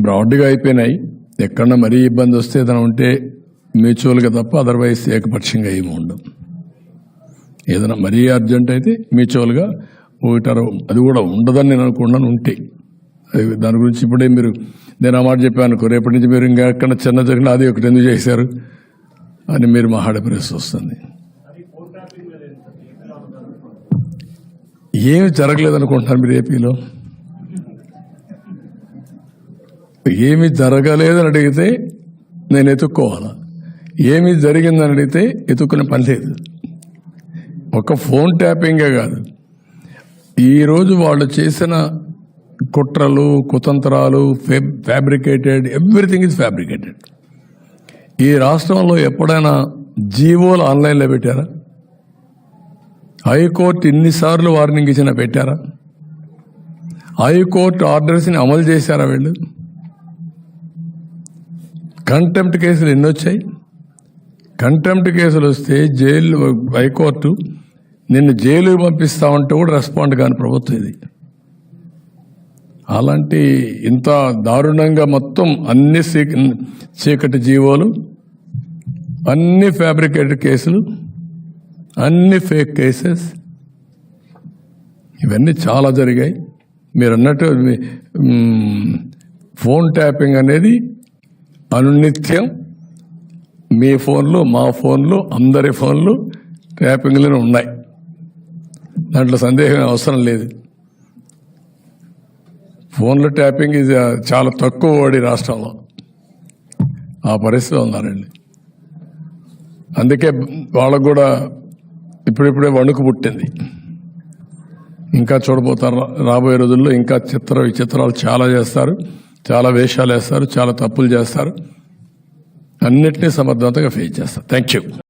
బ్రాడ్గా అయిపోయినాయి. ఎక్కడన్నా మరీ ఇబ్బంది వస్తే ఏదైనా ఉంటే మ్యూచువల్గా తప్ప అదర్వైజ్ ఏకపక్షంగా ఏమి ఉండదు ఏదైనా మరీ అర్జెంట్ అయితే మ్యూచువల్గా ఒకటారు అది కూడా ఉండదని నేను అనుకున్నాను ఉంటే. అది దాని గురించి ఇప్పుడే మీరు నేను ఆ మాట చెప్పాను అనుకో రేపటి నుంచి మీరు ఇంకా ఎక్కడ చిన్న జరిగిన అది ఒకటి ఎందుకు చేశారు అని మీరు మాట్లాడే వస్తుంది. ఏమి జరగలేదు అనుకుంటున్నారు మీరు ఏపీలో? ఏమి జరగలేదని అడిగితే నేను ఎతుక్కోవాలా ఏమి జరిగిందని అడిగితే ఎత్తుక్కునే పని లేదు. ఒక ఫోన్ ట్యాపింగే కాదు. ఈరోజు వాళ్ళు చేసిన కుట్రలు కుతంత్రాలు ఫ్యాబ్రికేటెడ్ ఎవ్రీథింగ్ ఇస్ ఫ్యాబ్రికేటెడ్ ఈ రాష్ట్రంలో ఎప్పుడైనా జీవోలు ఆన్లైన్లో పెట్టారా? హైకోర్టు ఇన్నిసార్లు వార్నింగ్ ఇచ్చినా పెట్టారా? హైకోర్టు ఆర్డర్స్ని అమలు చేశారా వీళ్ళు? కంటెంప్ట్ కేసులు ఎన్ని వచ్చాయి? కంటెంప్ట్ కేసులు వస్తే జైలు హైకోర్టు నిన్ను జైలుకి పంపిస్తామంటే కూడా రెస్పాండ్ కాని ప్రభుత్వం ఇది. అలాంటి ఇంత దారుణంగా మొత్తం అన్ని చీకటి జీవోలు అన్ని ఫ్యాబ్రికేటెడ్ కేసులు అన్ని ఫేక్ కేసెస్ ఇవన్నీ చాలా జరిగాయి. మీరు అన్నట్టు ఫోన్ ట్యాపింగ్ అనేది అనునిత్యం మీ ఫోన్లు మా ఫోన్లు అందరి ఫోన్లు ట్యాపింగ్లోనే ఉన్నాయి. దాంట్లో సందేహం అవసరం లేదు. ఫోన్లు ట్యాపింగ్ ఇది చాలా తక్కువ వాడి రాష్ట్రంలో. ఆ పరిస్థితి ఉన్నారండి. అందుకే వాళ్ళకు కూడా ఇప్పుడిప్పుడే వణుకు పుట్టింది. ఇంకా చూడబోతారు రాబోయే రోజుల్లో ఇంకా చిత్ర విచిత్రాలు చాలా చేస్తారు. చాలా వేషాలు వేస్తారు చాలా తప్పులు చేస్తారు. అన్నిటినీ సమర్థవంతంగా ఫేస్ చేస్తారు. Thank you